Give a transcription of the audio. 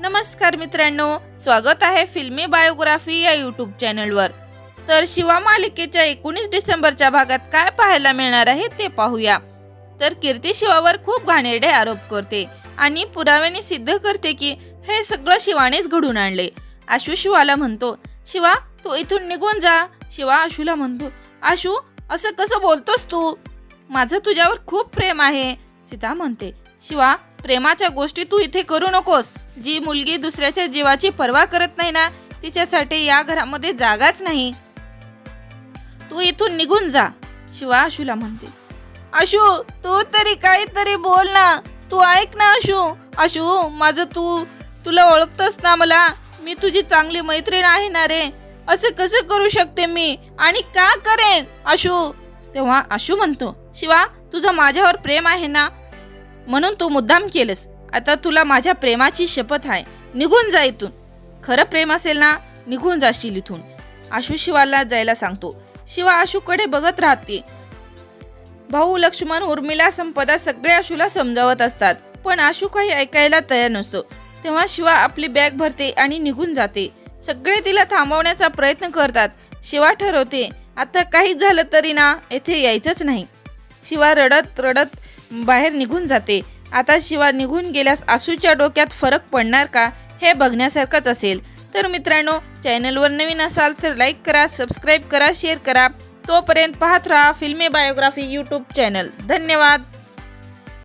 नमस्कार मित्रांनो स्वागत आहे फिल्मी बायोग्राफी या यूट्यूब चॅनलवर. तर शिवा मालिकेच्या एकोणीस डिसेंबरच्या भागात काय पाहायला मिळणार आहे ते पाहूया. तर कीर्ती शिवावर खूप घाणेरडे आरोप करते आणि पुराव्याने सिद्ध करते की हे सगळं शिवानेच घडून आणले. आशू शिवाला म्हणतो शिवा तू इथून निघून जा. शिवा आशूला म्हणतो आशू असं कसं बोलतोस तू? माझं तुझ्यावर खूप प्रेम आहे. सीता म्हणते शिवा प्रेमाच्या गोष्टी तू इथे करू नकोस. जी मुलगी दुसऱ्याच्या जीवाची पर्वा करत नाही ना तिच्यासाठी या घरामध्ये जागाच नाही. तू इथून निघून जा शिवा आशूला म्हणते. आशू तू तरी काहीतरी बोल ना. तू ऐक ना आशू. आशू माझं तू तुला ओळखतस ना मला? मी तुझी चांगली मैत्रीण आहे ना रे? असं कसं करू शकते मी? आणि का करेन? आशू तेव्हा आशू म्हणतो शिवा तुझं माझ्यावर प्रेम आहे ना? म्हणून तू मुद्दाम केलंस. आता तुला माझ्या प्रेमाची शपथ आहे. निघून जा इथून. खरं प्रेम असेल ना निघून जाशील इथून. आशू शिवाला जायला सांगतो. शिवा आशूकडे बघत राहते. भाऊ लक्ष्मण उर्मिला संपदा सगळे आशूला समजावत असतात. पण आशू काही ऐकायला तयार नसतो. तेव्हा शिवा आपली बॅग भरते आणि निघून जाते. सगळे तिला थांबवण्याचा प्रयत्न करतात. शिवा ठरवते आता काहीच झालं तरी ना येथे यायचंच नाही. शिवा रडत रडत बाहेर निघून जाते. आता शिवा निघून गेल्यास आसूच्या डोक्यात फरक पडणार का हे बघण्यासारखंच असेल. तर मित्रांनो चॅनलवर नवीन असाल तर लाईक करा सबस्क्राईब करा शेअर करा. तोपर्यंत पाहत राहा फिल्मी बायोग्राफी यूट्यूब चॅनल धन्यवाद.